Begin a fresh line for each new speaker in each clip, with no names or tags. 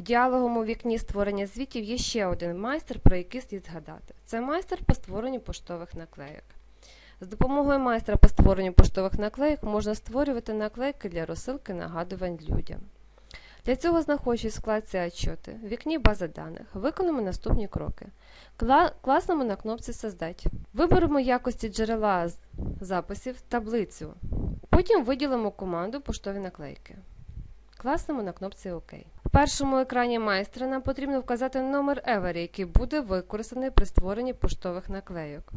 В діалоговому вікні створення звітів є ще один майстер, про який слід згадати. Це майстер по створенню поштових наклейок. З допомогою майстра по створенню поштових наклейок можна створювати наклейки для розсилки нагадувань людям. Для цього, знаходячись в вкладці «Отчоти», в вікні бази даних, виконуємо наступні кроки. Кла- Класнемо на кнопці Создать. Виберемо якості джерела записів таблицю. Потім виділимо команду поштові наклейки. Класнемо на кнопці ОК. В першому екрані майстра нам потрібно вказати номер Евері, який буде використаний при створенні поштових наклейок,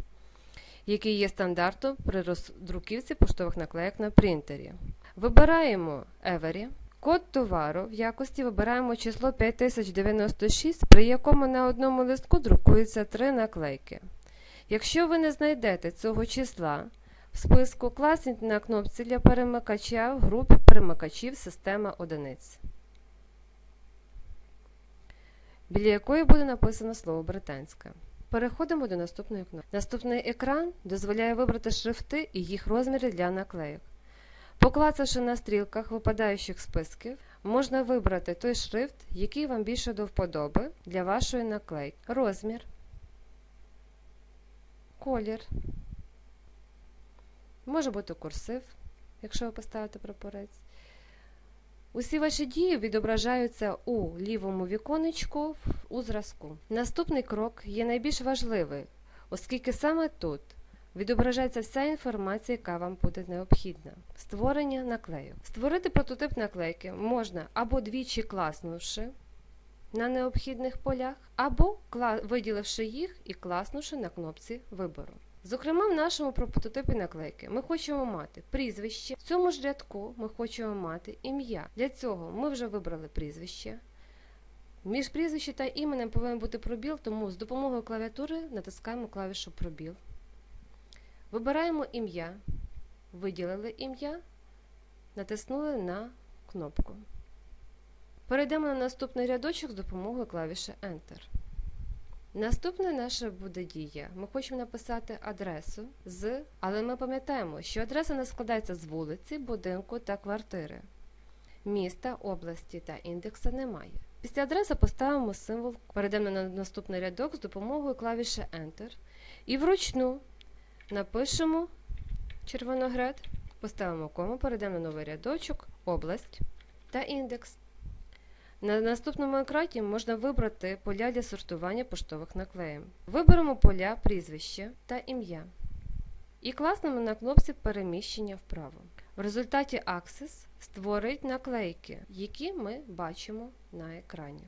який є стандартом при роздруківці поштових наклейок на принтері. Вибираємо Евері. Код товару в якості вибираємо число 5096, при якому на одному листку друкується три наклейки. Якщо ви не знайдете цього числа в списку, класніть на кнопці для перемикача в групі перемикачів система одиниць, біля якої буде написано слово британська. Переходимо до наступної кнопки. Наступний екран дозволяє вибрати шрифти і їх розміри для наклейок. Поклацавши на стрілках випадаючих списків, можна вибрати той шрифт, який вам більше до вподоби для вашої наклейки. Розмір, колір, може бути курсив, якщо ви поставите прапорець. Усі ваші дії відображаються у лівому віконечку у зразку. Наступний крок є найбільш важливий, оскільки саме тут відображається вся інформація, яка вам буде необхідна. Створення наклейок. Створити прототип наклейки можна або двічі класнувши на необхідних полях, або виділивши їх і класнувши на кнопці вибору. Зокрема, в нашому прототипі наклейки ми хочемо мати прізвище. В цьому ж рядку ми хочемо мати ім'я. Для цього ми вже вибрали прізвище. Між прізвище та іменем повинен бути пробіл, тому з допомогою клавіатури натискаємо клавішу пробіл. Вибираємо ім'я, виділили ім'я, натиснули на кнопку. Перейдемо на наступний рядочок з допомогою клавіші Enter. Наступна наша буде дія. Ми хочемо написати адресу з, але ми пам'ятаємо, що адреса не складається з вулиці, будинку та квартири. Міста, області та індекса немає. Після адреси поставимо символ, перейдемо на наступний рядок з допомогою клавіші Enter і вручну Напишемо червоноград, поставимо кому, перейдемо на новий рядочок, область та індекс. На наступному екрані можна вибрати поля для сортування поштових наклеїв. Виберемо поля прізвище та ім'я. І класнемо на кнопці переміщення вправо. В результаті Access створить наклейки, які ми бачимо на екрані.